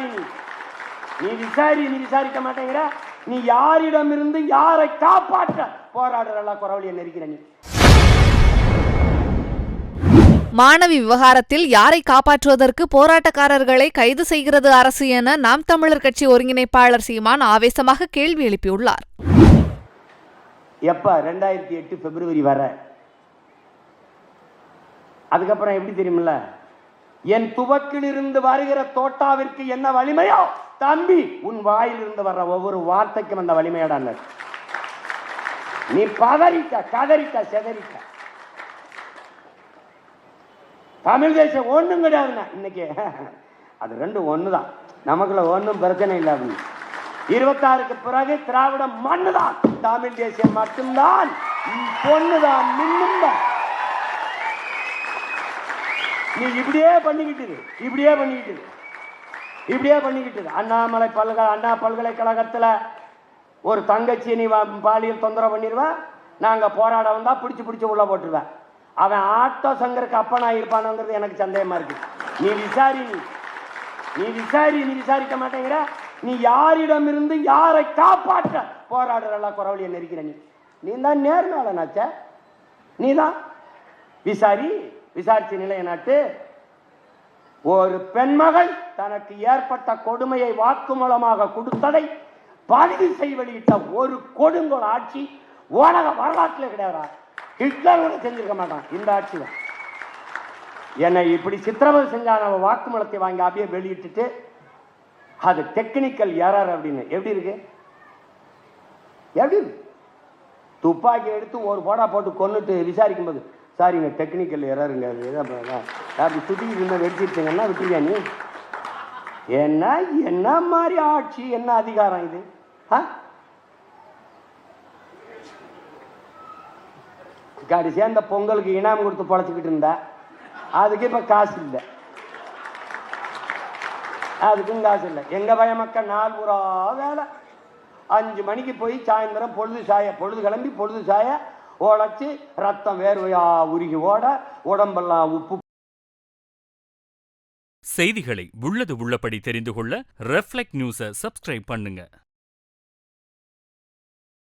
விசாரி. நீ நீ விசாரி நீ விசாரிக்க மாட்டேங்கிற. நீ யாரிடமிருந்து யாரை காப்பாற்ற போராடுறல குறவழியை நெருக்கிற நீ. மாணவி விவகாரத்தில் யாரை காப்பாற்றுவதற்கு போராட்டக்காரர்களை கைது செய்கிறது அரசு என நாம் தமிழர் கட்சி ஒருங்கிணைப்பாளர் சீமான் ஆவேசமாக கேள்வி எழுப்பியுள்ளார். எப்ப? ரெண்டாயிரத்தி எட்டு பிப்ரவரி வர. அதுக்கப்புறம் எப்படி தெரியுமில்ல? என் துவக்கிலிருந்து வருகிற தோட்டாவிற்கு என்ன வலிமையோ? தம்பி உன் வாயிலிருந்து வர்ற ஒவ்வொரு வார்த்தைக்கும் அந்த வலிமையோட நீ பதறிட்ட கதறிட்ட செதறிட்ட. தமிழ் தேசம் ஒண்ணும் கிடையாதுண்ணா இன்னைக்கு. அது ரெண்டும் ஒண்ணுதான். நமக்குள்ள ஒன்றும் பிரச்சனை இல்லை அப்படின்னு. இருபத்தாறுக்கு பிறகு திராவிட மண்ணுதான். தமிழ் தேசியம் மட்டும்தான். பொண்ணுதான் மின்னும் நீ இப்படியே பண்ணிக்கிட்டு இப்படியே பண்ணிக்கிட்டு இப்படியே பண்ணிக்கிட்டு அண்ணாமலை பல்கலை அண்ணா பல்கலைக்கழகத்தில் ஒரு தங்கச்சி நீ பாலியல் தொந்தரவு பண்ணிடுவேன் நாங்கள் போராட வந்தால் பிடிச்சி பிடிச்சி உள்ள போட்டுருவேன் அவன் ஆட்டோ சங்கருக்கு அப்பனா இருப்பானுங்கிறது எனக்கு சந்தேகமாக இருக்குது நீ விசாரி நீ. நீ விசாரி நீ விசாரிக்க மாட்டேங்கிற. நீ யாரிடமிருந்து யாரை காப்பாற்ற போராடுறல குறவழியை நெருக்கிற நீ. நீ தான் நேர்மையாளனாச்ச. நீ தான். விசாரி. விசாரிச்சு நிலைய நாட்டு ஒரு பெண்மகள் தனக்கு ஏற்பட்ட கொடுமையை வாக்குமூலமாக கொடுத்ததை பதிவு செய்ய வெளியிட்ட ஒரு கொடுங்கோல் ஆட்சி உலக வரலாற்றில் கிடையாதா. ஹிட்லர் கூட செஞ்சிருக்க மாட்டான் இந்த ஆட்சி தான் என்னை இப்படி சித்திரவதை செஞ்சான் நம்ம வாக்குமூலத்தை வாங்கி அப்படியே வெளியிட்டுட்டு அது டெக்னிக்கல் எரர் அப்படின்னு. எப்படி இருக்கு? எப்படி துப்பாக்கி எடுத்து ஒரு போடா போட்டு கொண்டுட்டு விசாரிக்கும் போது சாரிங்க டெக்னிக்கல் எரருங்க அது. அப்புறம் அப்படி சுத்திக்கிட்டு இருந்தால் வெடிச்சிருச்சுங்கன்னா விட்டுருவியா நீ? என்ன என்ன மாதிரி ஆட்சி என்ன அதிகாரம் இது? ஆ? கடைசியாக இந்த பொங்கலுக்கு இனாம் கொடுத்து பழச்சிக்கிட்டு இருந்தா. அதுக்கு இப்போ காசு இல்லை. அதுக்கும் காசு இல்லை. எங்கள் பய மக்கள் நாள் பூரா வேலை. அஞ்சு மணிக்கு போய் சாயந்தரம் பொழுது சாய பொழுது கிளம்பி பொழுது சாய உழைச்சி ரத்தம் வேர்வையா உருகி ஓட உடம்பெல்லாம் உப்பு செய்திகளை உள்ளது உள்ளபடி தெரிந்து கொள்ள ரெஃப்ளெக்ட் நியூஸை சப்ஸ்கிரைப் பண்ணுங்க.